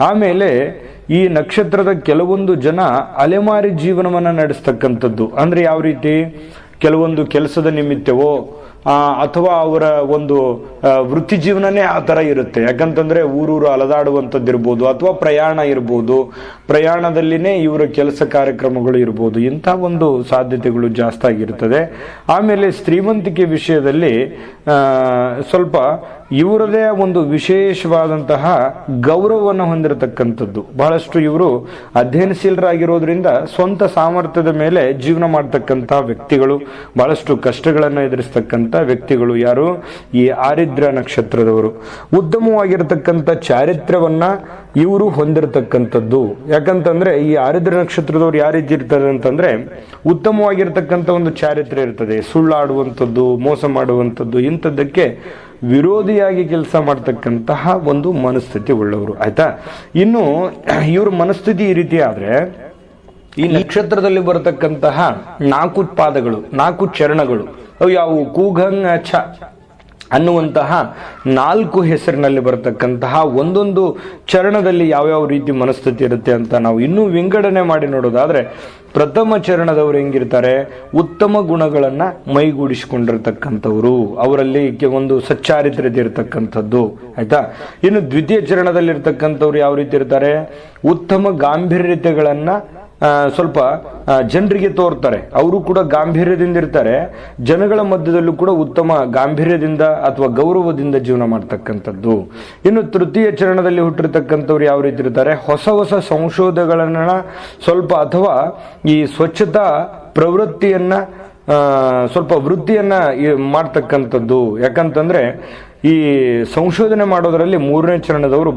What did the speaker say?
ಆಮೇಲೆ ಈ ನಕ್ಷತ್ರದ ಕೆಲವೊಂದು ಜನ ಅಲೆಮಾರಿ ಜೀವನವನ್ನು ನಡೆಸ್ತಕ್ಕಂಥದ್ದು. ಅಂದರೆ ಯಾವ ರೀತಿ? ಕೆಲವೊಂದು ಕೆಲಸದ ನಿಮಿತ್ತವೋ ಅಥವಾ ಅವರ ಒಂದು ವೃತ್ತಿ ಜೀವನನೇ ಆ ಥರ ಇರುತ್ತೆ. ಯಾಕಂತಂದರೆ ಊರೂರು ಅಲದಾಡುವಂಥದ್ದು ಇರ್ಬೋದು ಅಥವಾ ಪ್ರಯಾಣ ಇರ್ಬೋದು. ಪ್ರಯಾಣದಲ್ಲಿನೇ ಇವರ ಕೆಲಸ ಕಾರ್ಯಕ್ರಮಗಳು ಇರ್ಬೋದು. ಇಂಥ ಒಂದು ಸಾಧ್ಯತೆಗಳು ಜಾಸ್ತಿ ಆಗಿರ್ತದೆ. ಆಮೇಲೆ ಶ್ರೀಮಂತಿಕೆ ವಿಷಯದಲ್ಲಿ ಸ್ವಲ್ಪ ಇವರದೇ ಒಂದು ವಿಶೇಷವಾದಂತಹ ಗೌರವವನ್ನು ಹೊಂದಿರತಕ್ಕಂಥದ್ದು. ಬಹಳಷ್ಟು ಇವರು ಅಧ್ಯಯನಶೀಲರಾಗಿರೋದ್ರಿಂದ ಸ್ವಂತ ಸಾಮರ್ಥ್ಯದ ಮೇಲೆ ಜೀವನ ಮಾಡ್ತಕ್ಕಂತಹ ವ್ಯಕ್ತಿಗಳು, ಬಹಳಷ್ಟು ಕಷ್ಟಗಳನ್ನು ಎದುರಿಸ್ತಕ್ಕಂಥ ವ್ಯಕ್ತಿಗಳು ಯಾರು? ಈ ಆರಿದ್ರ ನಕ್ಷತ್ರದವರು. ಉತ್ತಮವಾಗಿರತಕ್ಕಂಥ ಚಾರಿತ್ರ್ಯವನ್ನ ಇವರು ಹೊಂದಿರತಕ್ಕಂಥದ್ದು. ಯಾಕಂತಂದ್ರೆ ಈ ಆರಿದ್ರ ನಕ್ಷತ್ರದವ್ರು ಯಾವ ರೀತಿ ಇರ್ತಾರೆ ಅಂತಂದ್ರೆ ಉತ್ತಮವಾಗಿರ್ತಕ್ಕಂಥ ಒಂದು ಚಾರಿತ್ರ್ಯ ಇರ್ತದೆ. ಸುಳ್ಳಾಡುವಂಥದ್ದು, ಮೋಸ ಮಾಡುವಂಥದ್ದು ಇಂಥದ್ದಕ್ಕೆ ವಿರೋಧಿಯಾಗಿ ಕೆಲಸ ಮಾಡ್ತಕ್ಕಂತಹ ಒಂದು ಮನಸ್ಥಿತಿ ಉಳ್ಳವರು. ಆಯ್ತಾ? ಇನ್ನು ಇವ್ರ ಮನಸ್ಥಿತಿ ಈ ರೀತಿ ಆದ್ರೆ ಈ ನಕ್ಷತ್ರದಲ್ಲಿ ಬರತಕ್ಕಂತಹ ನಾಲ್ಕು ಪಾದಗಳು, ನಾಲ್ಕು ಚರಣಗಳು, ಅವು ಯಾವುವು? ಕೂಗಂಗ ಛ ಅನ್ನುವಂತಹ ನಾಲ್ಕು ಹೆಸರಿನಲ್ಲಿ ಬರತಕ್ಕಂತಹ ಒಂದೊಂದು ಚರಣದಲ್ಲಿ ಯಾವ್ಯಾವ ರೀತಿ ಮನಸ್ಥಿತಿ ಇರುತ್ತೆ ಅಂತ ನಾವು ಇನ್ನೂ ವಿಂಗಡಣೆ ಮಾಡಿ ನೋಡೋದಾದ್ರೆ ಪ್ರಥಮ ಚರಣದವರು ಹೆಂಗಿರ್ತಾರೆ? ಉತ್ತಮ ಗುಣಗಳನ್ನ ಮೈಗೂಡಿಸಿಕೊಂಡಿರ್ತಕ್ಕಂಥವ್ರು. ಅವರಲ್ಲಿ ಒಂದು ಸಚ್ಚಾರಿತ್ರ್ಯತೆ ಇರತಕ್ಕಂಥದ್ದು. ಆಯ್ತಾ? ಇನ್ನು ದ್ವಿತೀಯ ಚರಣದಲ್ಲಿರ್ತಕ್ಕಂಥವ್ರು ಯಾವ ರೀತಿ ಇರ್ತಾರೆ? ಉತ್ತಮ ಗಾಂಭೀರ್ಯತೆಗಳನ್ನ ಸ್ವಲ್ಪ ಜನರಿಗೆ ತೋರ್ತಾರೆ. ಅವರು ಕೂಡ ಗಾಂಭೀರ್ಯದಿಂದ ಇರ್ತಾರೆ. ಜನಗಳ ಮಧ್ಯದಲ್ಲೂ ಕೂಡ ಉತ್ತಮ ಗಾಂಭೀರ್ಯದಿಂದ ಅಥವಾ ಗೌರವದಿಂದ ಜೀವನ ಮಾಡ್ತಕ್ಕಂಥದ್ದು. ಇನ್ನು ತೃತೀಯ ಚರಣದಲ್ಲಿ ಹುಟ್ಟಿರ್ತಕ್ಕಂಥವ್ರು ಯಾವ ರೀತಿ ಇರ್ತಾರೆ? ಹೊಸ ಹೊಸ ಸಂಶೋಧಗಳನ್ನ ಸ್ವಲ್ಪ ಅಥವಾ ಈ ಸ್ವಚ್ಛತಾ ಪ್ರವೃತ್ತಿಯನ್ನ ಸ್ವಲ್ಪ ವೃತ್ತಿಯನ್ನ ಮಾಡ್ತಕ್ಕಂಥದ್ದು. ಯಾಕಂತಂದ್ರೆ ಈ ಸಂಶೋಧನೆ ಮಾಡೋದರಲ್ಲಿ ಮೂರನೇ ಚರಣದವರು